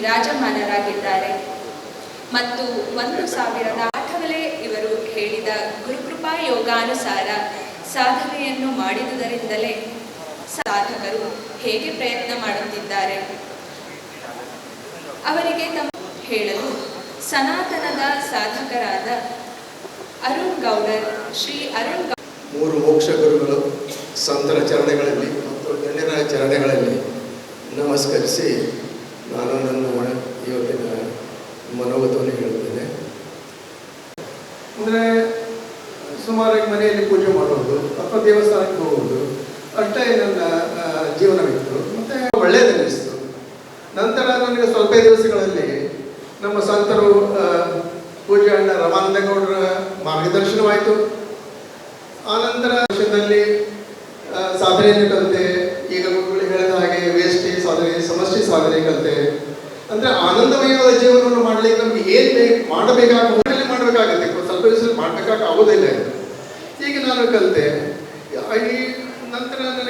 ವಿರಾಜಮಾನರಾಗಿದ್ದಾರೆ. ಮತ್ತು ಒಂದು ಸಾವಿರದ ಆಠವಲೇ ಇವರು ಹೇಳಿದ ಗುರುಕೃಪಾ ಯೋಗಾನುಸಾರ ಸಾಧನೆಯನ್ನು ಮಾಡಿದುದರಿಂದಲೇ ಸಾಧಕರು ಹೇಗೆ ಪ್ರಯತ್ನ ಮಾಡುತ್ತಿದ್ದಾರೆ. ಅವರಿಗೆ ತಮ್ಮ ಹೇಳಲು ಸನಾತನದ ಸಾಧಕರಾದ ಅರುಣ್ ಗೌಡರ್, ಶ್ರೀ ಅರುಣ್ ಮೂರು ಮೋಕ್ಷ ಗುರುಗಳು ಸಂತರ ಚರಣಗಳಲ್ಲಿ ಮತ್ತು ಗಣ್ಯರ ಚರಣಗಳಲ್ಲಿ ನಮಸ್ಕರಿಸಿ ನಾನು ನನ್ನ ಇವತ್ತಿನ ಮನೋಗತವನ್ನು ಹೇಳುತ್ತೇನೆ. ಅಂದರೆ, ಸುಮಾರಾಗಿ ಮನೆಯಲ್ಲಿ ಪೂಜೆ ಮಾಡುವುದು, ಅಥವಾ ದೇವಸ್ಥಾನಕ್ಕೆ ಹೋಗೋದು ಅಷ್ಟೇ ನನ್ನ ಜೀವನವಿತ್ತು. ಮತ್ತು ಒಳ್ಳೆಯದನ್ನಿಸ್ತು ನಂತರ ನನಗೆ ಸ್ವಲ್ಪ ದಿವಸಗಳಲ್ಲಿ ನಮ್ಮ ಸಂತರು ಪೂಜೆ ಅಣ್ಣ ರಮಾನಂದಗೌಡರ ಮಾರ್ಗದರ್ಶನವಾಯಿತು. ಆನಂತರ ವರ್ಷದಲ್ಲಿ ಸಾಧನೆಯನ್ನು ಕಲಿತೆ. ಈಗ ಗುರುಗಳು ಹೇಳಿದ ಹಾಗೆ ವೇಷ್ಟಿ ಸಾಧನೆ, ಸಮಷ್ಟಿ ಸಾಧನೆ ಕಲಿತೆ. ಅಂದ್ರೆ ಆನಂದಮಯವಾದ ಮಾಡ್ಲಿಕ್ಕೆ ನಮ್ಗೆ ಏನ್ ಬೇಕು ಮಾಡಬೇಕಾಗ ಮಾಡಬೇಕಾಗುತ್ತೆ ಸ್ವಲ್ಪ ದಿವಸದಲ್ಲಿ ಮಾಡ್ಬೇಕಾಗ ಆಗೋದಿಲ್ಲ. ಈಗ ನಾನು ಕಲಿತೆ ನಂತರ ನನಗೆ